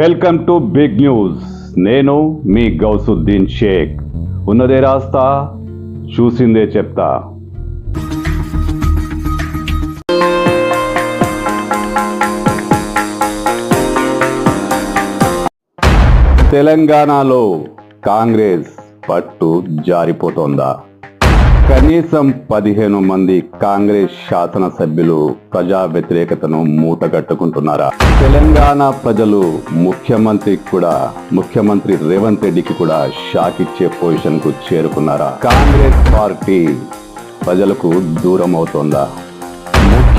Welcome to big news. నేను మీ గౌసుద్దీన్ షేక్. ఉన్నదే రాస్తా చూసిందే చెప్తా. తెలంగాణలో కాంగ్రెస్ పట్టు జారిపోతోందా? కనీసం పదిహేను మంది కాంగ్రెస్ శాసనసభ్యులు ప్రజా వ్యతిరేకతను మూటగట్టుకుంటున్నారా తెలంగాణ ప్రజలు ముఖ్యమంత్రి కూడా ముఖ్యమంత్రి రేవంత్ రెడ్డికి కూడా షాక్ ఇచ్చే పొజిషన్కు చేరుకున్నారా? కాంగ్రెస్ పార్టీ ప్రజలకు దూరం అవుతోందా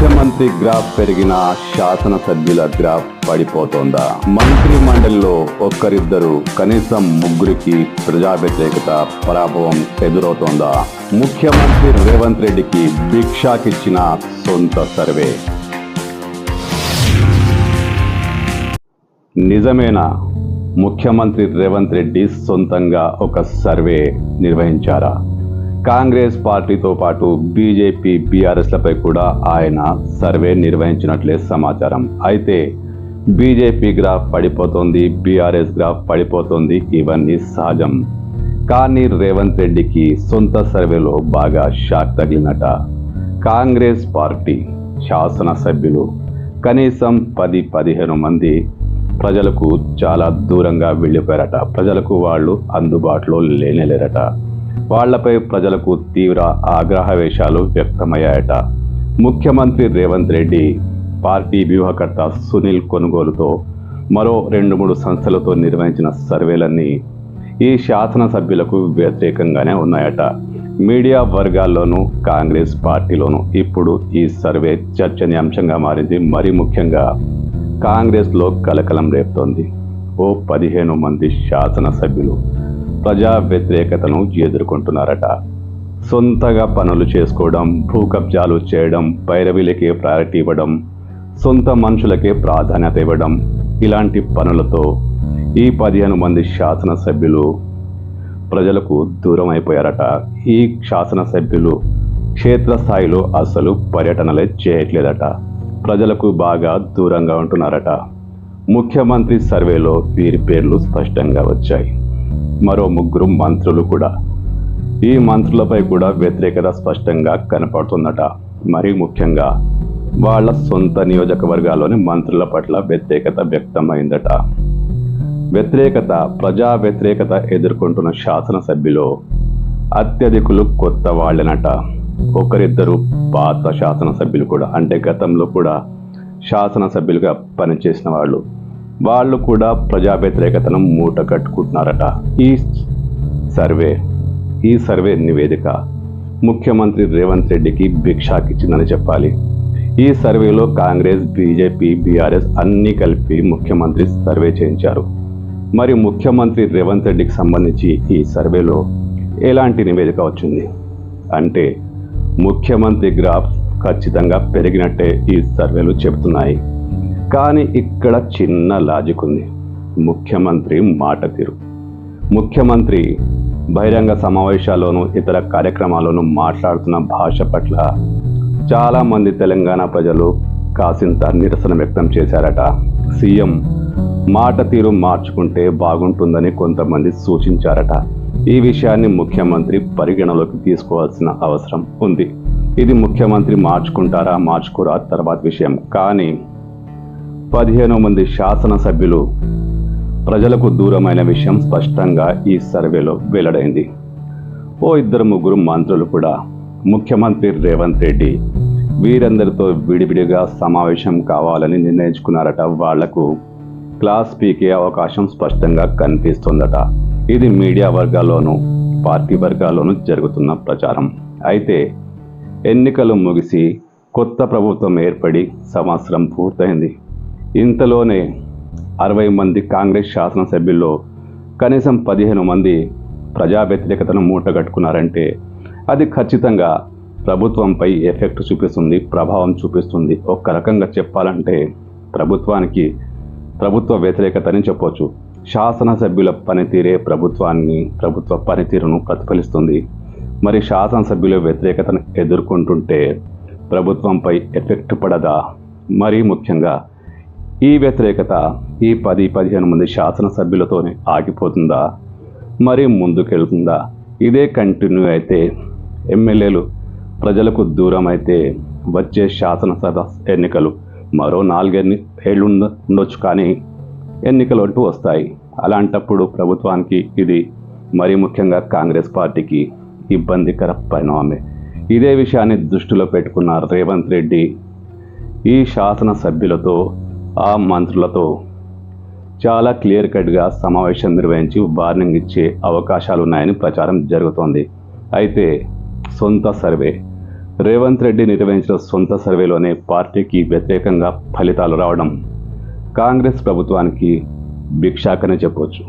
ముఖ్యమంత్రి గ్రాఫ్ పెరిగిన శాసనసభ్యుల గ్రాఫ్ పడిపోతోందా? మంత్రి మండలిలో ఒక్కరిద్దరు కనీసం ముగ్గురికి ప్రజా వ్యతిరేకత పరాభవం ఎదురవుతోందా? ముఖ్యమంత్రి రేవంత్ రెడ్డికి భిక్షాకిచ్చిన సొంత సర్వే. నిజమేనా? ముఖ్యమంత్రి రేవంత్ రెడ్డి సొంతంగా ఒక సర్వే నిర్వహించారా? కాంగ్రెస్ పార్టీతో పాటు బీజేపీ బీఆర్ఎస్లపై కూడా ఆయన సర్వే నిర్వహించినట్లే సమాచారం. అయితే బీజేపీ గ్రాఫ్ పడిపోతుంది బీఆర్ఎస్ గ్రాఫ్ పడిపోతుంది ఇవన్నీ సహజం. కానీ రేవంత్ రెడ్డికి సొంత సర్వేలో బాగా షాక్ తగిలినట. కాంగ్రెస్ పార్టీ శాసనసభ్యులు కనీసం పది పదిహేను మంది ప్రజలకు చాలా దూరంగా వెళ్ళిపోయారట. ప్రజలకు వాళ్ళు అందుబాటులో లేనేలేరట వాళ్ళపై ప్రజలకు తీవ్ర ఆగ్రహవేశాలు వ్యక్తమయ్యాయట. ముఖ్యమంత్రి రేవంత్ రెడ్డి పార్టీ వ్యూహకర్త సునీల్ కొనుగోలుతో మరో రెండు మూడు సంస్థలతో నిర్వహించిన సర్వేలన్నీ ఈ శాసనసభ్యులకు వ్యతిరేకంగానే ఉన్నాయట. మీడియా వర్గాల్లోనూ కాంగ్రెస్ పార్టీలోనూ ఇప్పుడు ఈ సర్వే చర్చనీయాంశంగా మారింది. మరీ ముఖ్యంగా కాంగ్రెస్లో కలకలం రేపుతోంది. ఓ పదిహేను మంది శాసనసభ్యులు ప్రజా వ్యతిరేకతను ఎదుర్కొంటున్నారట. సొంతగా పనులు చేసుకోవడం భూ కబ్జాలు చేయడం పైరవీలకే ప్రయారిటీ ఇవ్వడం సొంత మనుషులకే ప్రాధాన్యత ఇవ్వడం ఇలాంటి పనులతో ఈ పదిహేను మంది శాసనసభ్యులు ప్రజలకు దూరం అయిపోయారట. ఈ శాసనసభ్యులు క్షేత్రస్థాయిలో అసలు పర్యటనలే చేయట్లేదట. ప్రజలకు బాగా దూరంగా ఉంటున్నారట. ముఖ్యమంత్రి సర్వేలో వీరి పేర్లు స్పష్టంగా వచ్చాయి. మరో ముగ్గురు మంత్రులు కూడా. ఈ మంత్రులపై కూడా వ్యతిరేకత స్పష్టంగా కనపడుతుందట. మరీ ముఖ్యంగా వాళ్ళ సొంత నియోజకవర్గాల్లోని మంత్రుల పట్ల వ్యతిరేకత వ్యక్తమైందట. వ్యతిరేకత ప్రజా వ్యతిరేకత ఎదుర్కొంటున్న శాసనసభ్యులు అత్యధికులు కొత్త వాళ్ళనట. ఒకరిద్దరు పాత శాసనసభ్యులు కూడా అంటే గతంలో కూడా శాసనసభ్యులుగా పనిచేసిన వాళ్ళు. వాళ్ళు కూడా ప్రజా వ్యతిరేకతను మూట కట్టుకుంటున్నారట. ఈ సర్వే ఈ సర్వే నివేదిక ముఖ్యమంత్రి రేవంత్ రెడ్డికి భిక్షాకిచ్చిందని చెప్పాలి. ఈ సర్వేలో కాంగ్రెస్ బీజేపీ బీఆర్ఎస్ అన్నీ కలిపి ముఖ్యమంత్రి సర్వే చేయించారు. మరి ముఖ్యమంత్రి రేవంత్ రెడ్డికి సంబంధించి ఈ సర్వేలో ఎలాంటి నివేదిక వచ్చింది? అంటే ముఖ్యమంత్రి గ్రాఫ్ ఖచ్చితంగా పెరిగినట్టే ఈ సర్వేలు చెబుతున్నాయి. కానీ ఇక్కడ చిన్న లాజిక్ ఉంది. ముఖ్యమంత్రి మాట తీరు. ముఖ్యమంత్రి బహిరంగ సమావేశాల్లోనూ ఇతర కార్యక్రమాల్లోనూ మాట్లాడుతున్న భాష పట్ల చాలామంది తెలంగాణ ప్రజలు కాసింత నిరసన వ్యక్తం చేశారట. సీఎం మాట తీరు మార్చుకుంటే బాగుంటుందని కొంతమంది సూచించారట. ఈ విషయాన్ని ముఖ్యమంత్రి పరిగణలోకి తీసుకోవాల్సిన అవసరం ఉంది. ఇది ముఖ్యమంత్రి మార్చుకుంటారా మార్చుకోరా తర్వాత విషయం. కానీ పదిహేను మంది శాసనసభ్యులు ప్రజలకు దూరమైన విషయం స్పష్టంగా ఈ సర్వేలో వెల్లడైంది. ఓ ఇద్దరు ముగ్గురు మంత్రులు కూడా ముఖ్యమంత్రి రేవంత్ రెడ్డి వీరందరితో విడివిడిగా సమావేశం కావాలని నిర్ణయించుకున్నారట. వాళ్ళకు క్లాస్ పీకే అవకాశం స్పష్టంగా కనిపిస్తుందట. ఇది మీడియా వర్గాల్లోనూ పార్టీ వర్గాల్లోనూ జరుగుతున్న ప్రచారం. అయితే ఎన్నికలు ముగిసి కొత్త ప్రభుత్వం ఏర్పడి సంవత్సరం పూర్తయింది. ఇంతలోనే అరవై మంది కాంగ్రెస్ శాసనసభ్యుల్లో కనీసం పదిహేను మంది ప్రజా వ్యతిరేకతను మూటగట్టుకున్నారంటే అది ఖచ్చితంగా ప్రభుత్వంపై ఎఫెక్ట్ చూపిస్తుంది ప్రభావం చూపిస్తుంది. ఒక్క రకంగా చెప్పాలంటే ప్రభుత్వానికి ప్రభుత్వ వ్యతిరేకతని చెప్పవచ్చు శాసనసభ్యుల పనితీరే ప్రభుత్వాన్ని ప్రభుత్వ పనితీరును ప్రతిఫలిస్తుంది. మరి శాసనసభ్యుల వ్యతిరేకతను ఎదుర్కొంటుంటే ప్రభుత్వంపై ఎఫెక్ట్ పడదా? మరీ ముఖ్యంగా ఈ వ్యతిరేకత ఈ పది పదిహేను మంది శాసనసభ్యులతోనే ఆగిపోతుందా? మరి ముందుకెళ్తుందా? ఇదే కంటిన్యూ అయితే ఎమ్మెల్యేలు ప్రజలకు దూరం అయితే వచ్చే శాసనసభ ఎన్నికలు మరో నాలుగెన్ని ఏళ్ళు ఉండొచ్చు కానీ ఎన్నికలు అంటూ వస్తాయి. అలాంటప్పుడు ప్రభుత్వానికి ఇది మరీ ముఖ్యంగా కాంగ్రెస్ పార్టీకి ఇబ్బందికర పరిణామమే. ఇదే విషయాన్ని దృష్టిలో పెట్టుకున్న రేవంత్ రెడ్డి ఈ శాసనసభ్యులతో ఆ మంత్రులతో చాలా క్లియర్ కట్గా సమావేశం నిర్వహించి వార్నింగ్ ఇచ్చే అవకాశాలు ఉన్నాయని ప్రచారం జరుగుతోంది. అయితే సొంత సర్వే రేవంత్ రెడ్డి నిర్వహించిన సొంత సర్వేలోనే పార్టీకి వ్యతిరేకంగా ఫలితాలు రావడం కాంగ్రెస్ ప్రభుత్వానికి భిక్షాకనే చెప్పవచ్చు